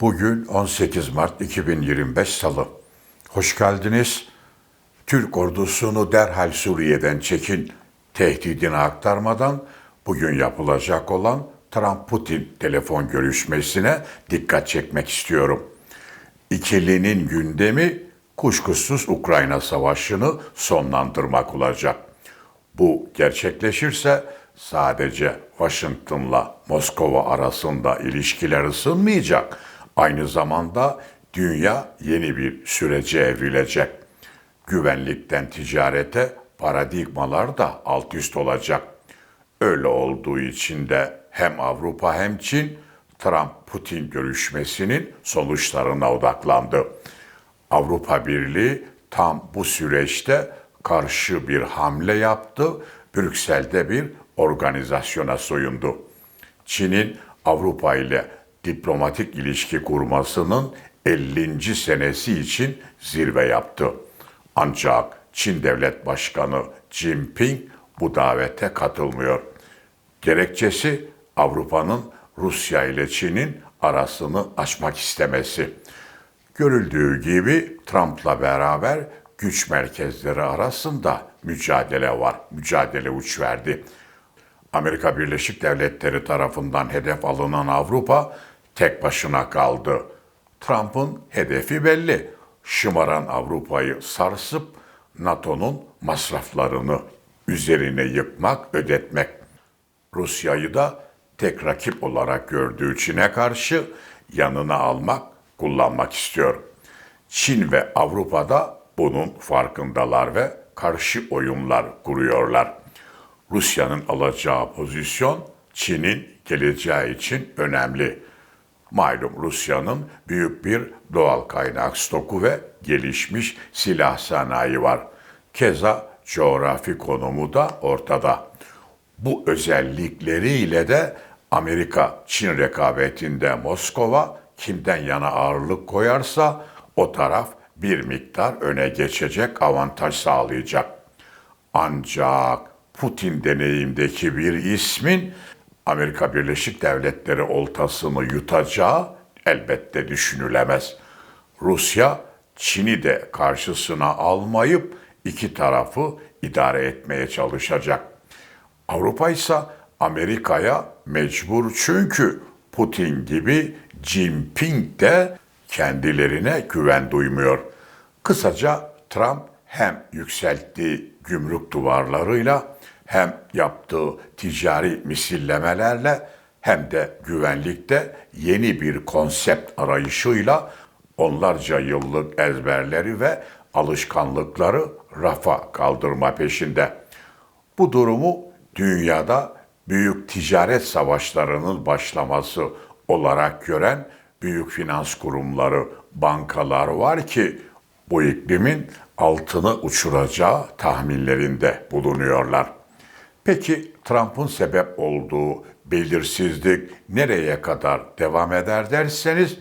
Bugün 18 Mart 2025 Salı. Hoş geldiniz. Türk ordusunu derhal Suriye'den çekin tehdidini aktarmadan bugün yapılacak olan Trump-Putin telefon görüşmesine dikkat çekmek istiyorum. İkilinin gündemi kuşkusuz Ukrayna Savaşı'nı sonlandırmak olacak. Bu gerçekleşirse sadece Washington'la Moskova arasında ilişkiler ısınmayacak. Aynı zamanda dünya yeni bir sürece evrilecek. Güvenlikten ticarete paradigmalar da alt üst olacak. Öyle olduğu için de hem Avrupa hem Çin Trump-Putin görüşmesinin sonuçlarına odaklandı. Avrupa Birliği tam bu süreçte karşı bir hamle yaptı. Brüksel'de bir organizasyona soyundu. Çin'in Avrupa ile diplomatik ilişki kurmasının 50. senesi için zirve yaptı. Ancak Çin Devlet Başkanı Jinping bu davete katılmıyor. Gerekçesi Avrupa'nın Rusya ile Çin'in arasını açmak istemesi. Görüldüğü gibi Trump'la beraber güç merkezleri arasında mücadele var. Mücadele uç verdi. Amerika Birleşik Devletleri tarafından hedef alınan Avrupa tek başına kaldı. Trump'ın hedefi belli. Şımaran Avrupa'yı sarsıp NATO'nun masraflarını üzerine yıkmak, ödetmek. Rusya'yı da tek rakip olarak gördüğü Çin'e karşı yanına almak, kullanmak istiyor. Çin ve Avrupa'da bunun farkındalar ve karşı oyunlar kuruyorlar. Rusya'nın alacağı pozisyon Çin'in geleceği için önemli. Malum Rusya'nın büyük bir doğal kaynak stoku ve gelişmiş silah sanayi var. Keza coğrafi konumu da ortada. Bu özellikleriyle de Amerika-Çin rekabetinde Moskova kimden yana ağırlık koyarsa o taraf bir miktar öne geçecek avantaj sağlayacak. Ancak Putin deneyimdeki bir ismin Amerika Birleşik Devletleri oltasını yutacağı elbette düşünülemez. Rusya Çin'i de karşısına almayıp iki tarafı idare etmeye çalışacak. Avrupa ise Amerika'ya mecbur çünkü Putin gibi Jinping de kendilerine güven duymuyor. Kısaca Trump hem yükselttiği gümrük duvarlarıyla hem yaptığı ticari misillemelerle hem de güvenlikte yeni bir konsept arayışıyla onlarca yıllık ezberleri ve alışkanlıkları rafa kaldırma peşinde. Bu durumu dünyada büyük ticaret savaşlarının başlaması olarak gören büyük finans kurumları, bankalar var ki bu iklimin altını uçuracağı tahminlerinde bulunuyorlar. Peki Trump'ın sebep olduğu belirsizlik nereye kadar devam eder derseniz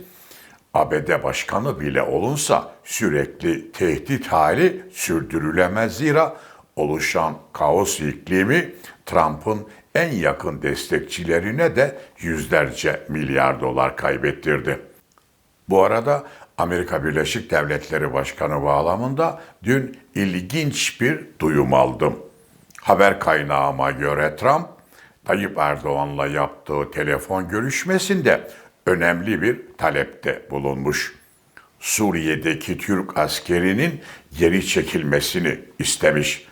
ABD başkanı bile olunsa sürekli tehdit hali sürdürülemez zira oluşan kaos iklimi Trump'ın en yakın destekçilerine de yüzlerce milyar dolar kaybettirdi. Bu arada Amerika Birleşik Devletleri Başkanı bağlamında dün ilginç bir duyum aldım. Haber kaynağıma göre Trump, Tayyip Erdoğan'la yaptığı telefon görüşmesinde önemli bir talepte bulunmuş. Suriye'deki Türk askerinin geri çekilmesini istemiş.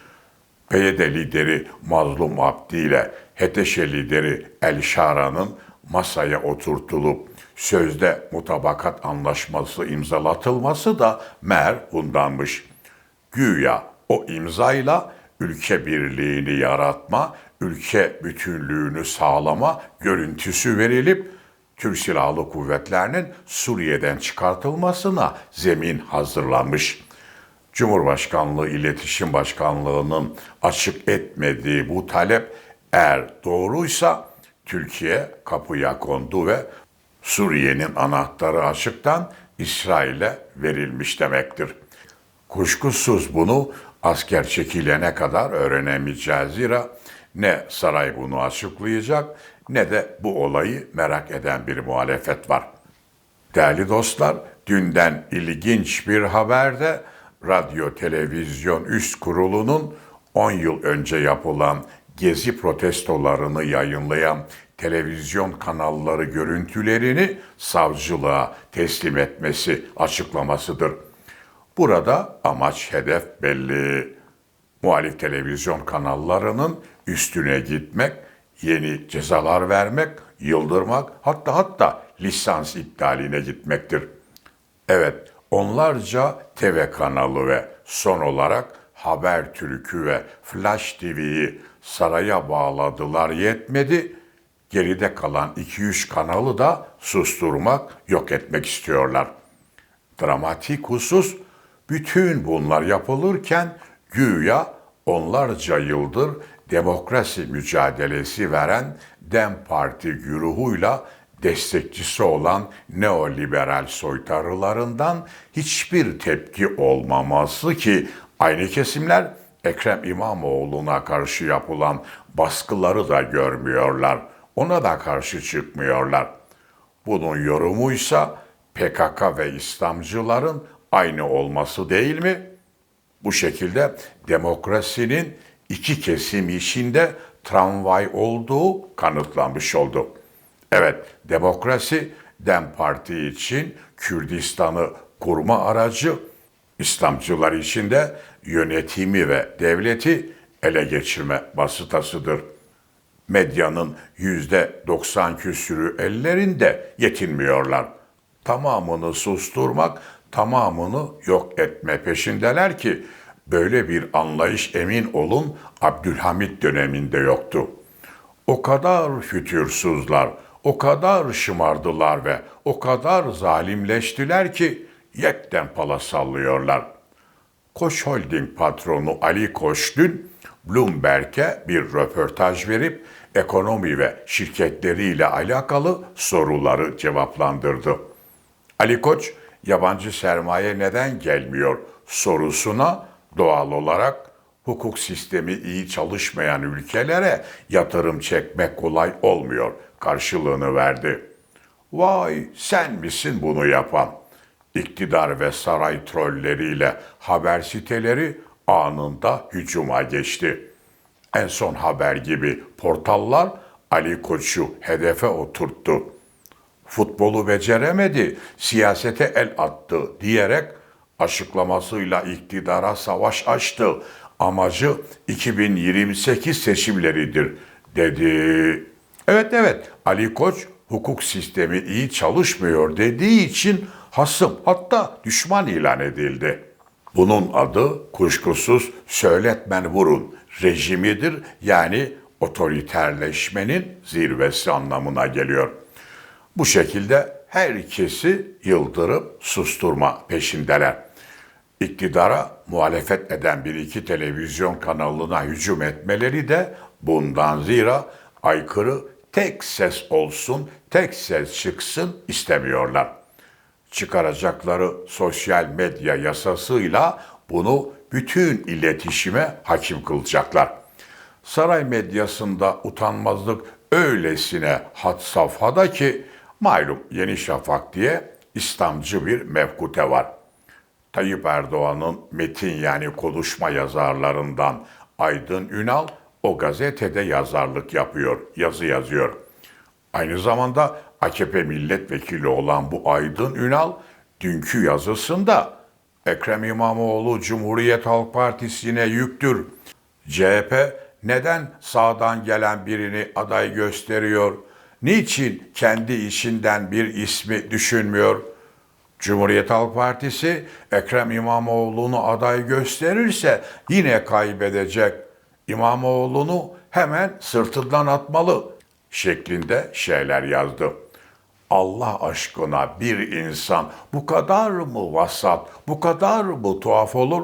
PYD lideri Mazlum Abdi ile HTŞ lideri El Şara'nın masaya oturtulup sözde mutabakat anlaşması imzalatılması da mer bundanmış. Güya o imzayla ülke birliğini yaratma, ülke bütünlüğünü sağlama görüntüsü verilip Türk Silahlı Kuvvetlerinin Suriye'den çıkartılmasına zemin hazırlanmış. Cumhurbaşkanlığı İletişim Başkanlığı'nın açık etmediği bu talep eğer doğruysa Türkiye kapıya kondu ve Suriye'nin anahtarı açıktan İsrail'e verilmiş demektir. Kuşkusuz bunu asker çekilene kadar öğrenemeyeceğiz zira ne saray bunu açıklayacak ne de bu olayı merak eden bir muhalefet var. Değerli dostlar, dünden ilginç bir haberde Radyo Televizyon Üst Kurulu'nun 10 yıl önce yapılan gezi protestolarını yayınlayan televizyon kanalları görüntülerini savcılığa teslim etmesi açıklamasıdır. Burada amaç hedef belli. Muhalif televizyon kanallarının üstüne gitmek, yeni cezalar vermek, yıldırmak, hatta hatta lisans iptaline gitmektir. Evet, onlarca TV kanalı ve son olarak Haber Türk'ü ve Flash TV'yi saraya bağladılar yetmedi. Geride kalan 2-3 kanalı da susturmak, yok etmek istiyorlar. Dramatik husus bütün bunlar yapılırken güya onlarca yıldır demokrasi mücadelesi veren Dem Parti güruhuyla destekçisi olan neoliberal soytarılarından hiçbir tepki olmaması ki aynı kesimler Ekrem İmamoğlu'na karşı yapılan baskıları da görmüyorlar. Ona da karşı çıkmıyorlar. Bunun yorumuysa PKK ve İslamcıların aynı olması değil mi? Bu şekilde demokrasinin iki kesim içinde tramvay olduğu kanıtlanmış oldu. Evet, demokrasi Dem Parti için Kürdistan'ı kurma aracı, İslamcılar için de yönetimi ve devleti ele geçirme vasıtasıdır. Medyanın yüzde 90 küsürü ellerinde yetinmiyorlar. Tamamını susturmak, tamamını yok etme peşindeler ki böyle bir anlayış emin olun Abdülhamit döneminde yoktu. O kadar fütursuzlar, o kadar şımardılar ve o kadar zalimleştiler ki yekten pala sallıyorlar. Koç Holding patronu Ali Koç dün Bloomberg'e bir röportaj verip ekonomi ve şirketleriyle alakalı soruları cevaplandırdı. Ali Koç, yabancı sermaye neden gelmiyor sorusuna doğal olarak hukuk sistemi iyi çalışmayan ülkelere yatırım çekmek kolay olmuyor karşılığını verdi. Vay sen misin bunu yapan? İktidar ve saray trolleriyle haber siteleri anında hücuma geçti. En son haber gibi portallar Ali Koç'u hedefe oturttu. Futbolu beceremedi, siyasete el attı diyerek açıklamasıyla iktidara savaş açtı. Amacı 2028 seçimleridir dedi. Evet evet Ali Koç hukuk sistemi iyi çalışmıyor dediği için hasım hatta düşman ilan edildi. Bunun adı kuşkusuz söyletmen vurun rejimidir yani otoriterleşmenin zirvesi anlamına geliyor. Bu şekilde herkesi yıldırıp susturma peşindeler. İktidara muhalefet eden bir iki televizyon kanalına hücum etmeleri de bundan zira aykırı tek ses olsun, tek ses çıksın istemiyorlar. Çıkaracakları sosyal medya yasasıyla bunu bütün iletişime hakim kılacaklar. Saray medyasında utanmazlık öylesine had safhada ki malum Yeni Şafak diye İslamcı bir mevkute var. Tayyip Erdoğan'ın metin yani konuşma yazarlarından Aydın Ünal o gazetede yazarlık yapıyor, yazı yazıyor. Aynı zamanda AKP milletvekili olan bu Aydın Ünal dünkü yazısında Ekrem İmamoğlu Cumhuriyet Halk Partisi'ne yüktür. CHP neden sağdan gelen birini aday gösteriyor? Niçin kendi işinden bir ismi düşünmüyor? Cumhuriyet Halk Partisi Ekrem İmamoğlu'nu aday gösterirse yine kaybedecek. İmamoğlu'nu hemen sırtından atmalı şeklinde şeyler yazdı. Allah aşkına bir insan bu kadar mı vasat, bu kadar mı tuhaf olur?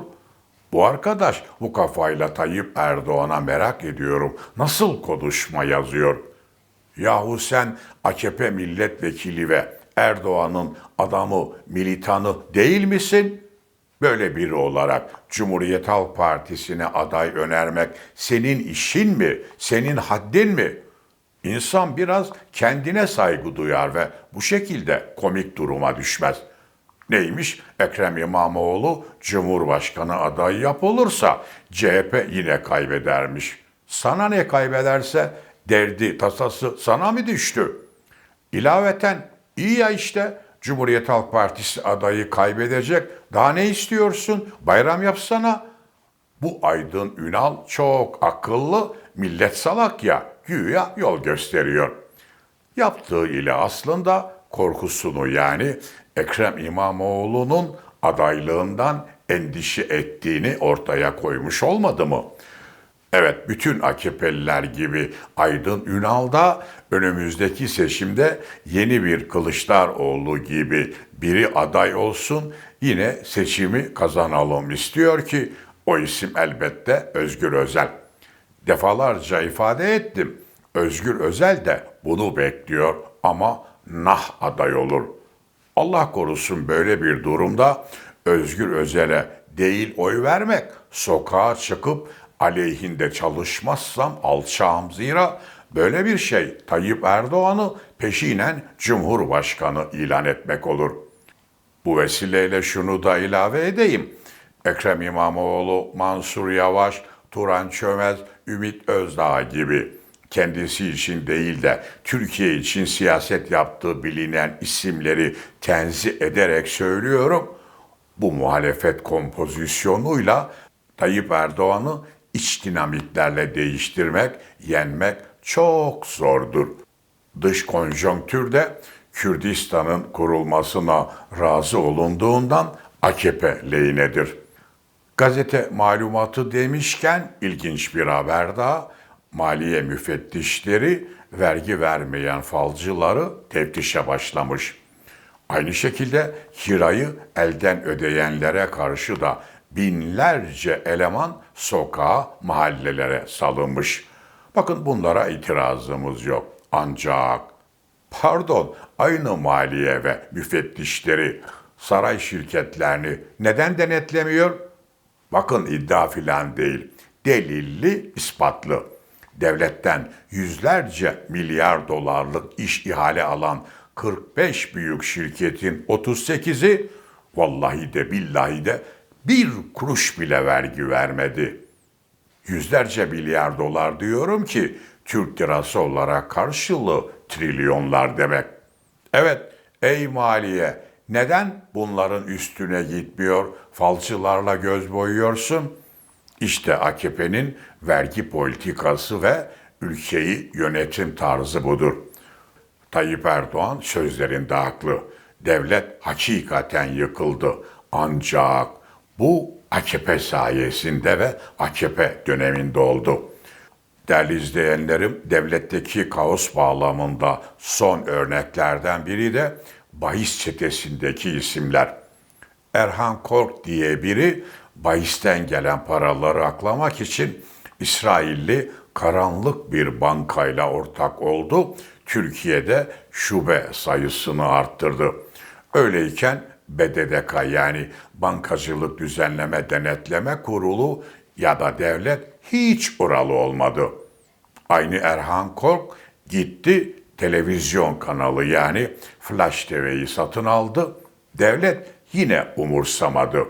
Bu arkadaş bu kafayla Tayyip Erdoğan'a merak ediyorum. Nasıl konuşma yazıyor? Yahu sen AKP milletvekili ve Erdoğan'ın adamı, militanı değil misin? Böyle biri olarak Cumhuriyet Halk Partisi'ne aday önermek senin işin mi, senin haddin mi? İnsan biraz kendine saygı duyar ve bu şekilde komik duruma düşmez. Neymiş? Ekrem İmamoğlu Cumhurbaşkanı adayı yapılırsa CHP yine kaybedermiş. Sana ne kaybederse derdi tasası sana mı düştü? İlaveten iyi ya işte Cumhuriyet Halk Partisi adayı kaybedecek. Daha ne istiyorsun? Bayram yapsana. Bu Aydın Ünal çok akıllı, millet salak ya, güya yol gösteriyor. Yaptığı ile aslında korkusunu yani Ekrem İmamoğlu'nun adaylığından endişe ettiğini ortaya koymuş olmadı mı? Evet, bütün AKP'liler gibi Aydın Ünal da önümüzdeki seçimde yeni bir Kılıçdaroğlu gibi biri aday olsun, yine seçimi kazanalım istiyor ki o isim elbette Özgür Özel. Defalarca ifade ettim. Özgür Özel de bunu bekliyor ama nah aday olur. Allah korusun böyle bir durumda Özgür Özel'e değil oy vermek, sokağa çıkıp aleyhinde çalışmazsam alçağım zira böyle bir şey Tayyip Erdoğan'ı peşinen Cumhurbaşkanı ilan etmek olur. Bu vesileyle şunu da ilave edeyim. Ekrem İmamoğlu, Mansur Yavaş, Turan Çömez, Ümit Özdağ gibi kendisi için değil de Türkiye için siyaset yaptığı bilinen isimleri tenzih ederek söylüyorum. Bu muhalefet kompozisyonuyla Tayyip Erdoğan'ı iç dinamiklerle değiştirmek, yenmek çok zordur. Dış konjonktürde Kürdistan'ın kurulmasına razı olunduğundan AKP lehinedir. Gazete malumatı demişken ilginç bir haber daha. Maliye müfettişleri vergi vermeyen falcıları teftişe başlamış. Aynı şekilde kirayı elden ödeyenlere karşı da binlerce eleman sokağa, mahallelere salınmış. Bakın bunlara itirazımız yok. Ancak pardon aynı maliye ve müfettişleri saray şirketlerini neden denetlemiyor? Bakın iddia filan değil. Delilli, ispatlı. Devletten yüzlerce milyar dolarlık iş ihale alan 45 büyük şirketin 38'i vallahi de billahi de bir kuruş bile vergi vermedi. Yüzlerce milyar dolar diyorum ki Türk lirası olarak karşılığı trilyonlar demek. Evet, ey maliye neden bunların üstüne gitmiyor, falcılarla göz boyuyorsun? İşte AKP'nin vergi politikası ve ülkeyi yönetim tarzı budur. Tayyip Erdoğan sözlerinde haklı. Devlet hakikaten yıkıldı. Ancak bu AKP sayesinde ve AKP döneminde oldu. Değerli izleyenlerim, devletteki kaos bağlamında son örneklerden biri de bahis çetesindeki isimler. Erhan Kork diye biri bahisten gelen paraları aklamak için İsrailli karanlık bir bankayla ortak oldu. Türkiye'de şube sayısını arttırdı. Öyleyken BDDK yani Bankacılık Düzenleme Denetleme Kurulu ya da devlet hiç oralı olmadı. Aynı Erhan Kork gitti televizyon kanalı yani Flash TV'yi satın aldı. Devlet yine umursamadı.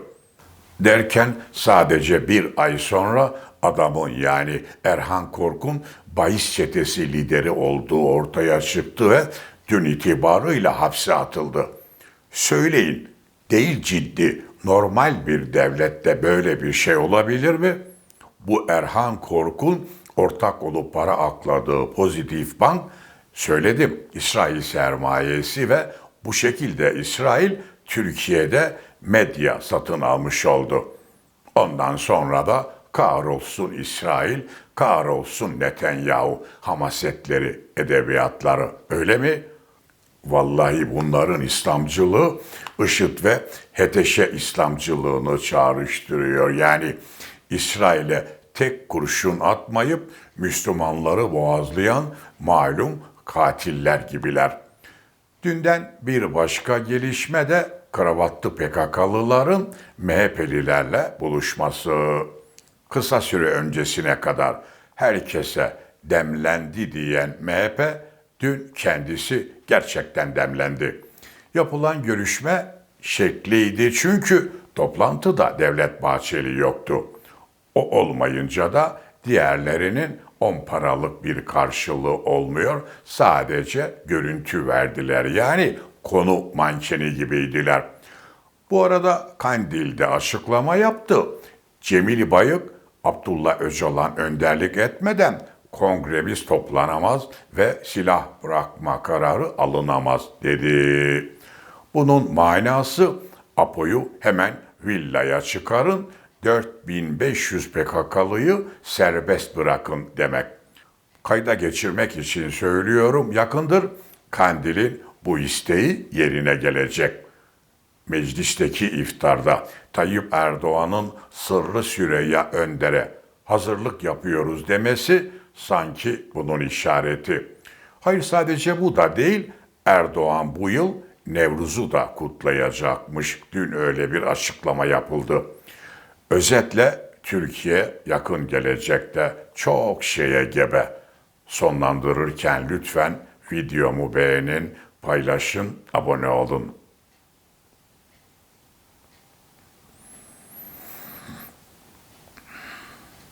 Derken sadece bir ay sonra adamın yani Erhan Kork'un bahis çetesi lideri olduğu ortaya çıktı ve dün itibarıyla hapse atıldı. Söyleyin, değil ciddi, normal bir devlette böyle bir şey olabilir mi? Bu Erhan Kork'un ortak olup para akladığı Pozitif Bank, söyledim, İsrail sermayesi ve bu şekilde İsrail Türkiye'de medya satın almış oldu. Ondan sonra da kahrolsun İsrail, kahrolsun Netanyahu hamasetleri, edebiyatları öyle mi? Vallahi bunların İslamcılığı IŞİD ve HTŞ İslamcılığını çağrıştırıyor. Yani İsrail'e tek kurşun atmayıp Müslümanları boğazlayan malum katiller gibiler. Dünden bir başka gelişme de kravatlı PKK'lıların MHP'lilerle buluşması. Kısa süre öncesine kadar herkese demlendi diyen MHP dün kendisi gerçekten demlendi. Yapılan görüşme şekliydi çünkü toplantıda Devlet Bahçeli yoktu. O olmayınca da diğerlerinin on paralık bir karşılığı olmuyor. Sadece görüntü verdiler. Yani konu mankeni gibiydiler. Bu arada Kandil'de açıklama yaptı. Cemil Bayık, Abdullah Öcalan önderlik etmeden kongremiz toplanamaz ve silah bırakma kararı alınamaz dedi. Bunun manası Apo'yu hemen villaya çıkarın, 4500 PKK'lıyı serbest bırakın demek. Kayda geçirmek için söylüyorum yakındır Kandil'in bu isteği yerine gelecek. Meclisteki iftarda Tayyip Erdoğan'ın sırrı Süreyya Önder'e hazırlık yapıyoruz demesi sanki bunun işareti. Hayır sadece bu da değil, Erdoğan bu yıl Nevruz'u da kutlayacakmış. Dün öyle bir açıklama yapıldı. Özetle Türkiye yakın gelecekte çok şeye gebe. Sonlandırırken lütfen videomu beğenin, paylaşın, abone olun.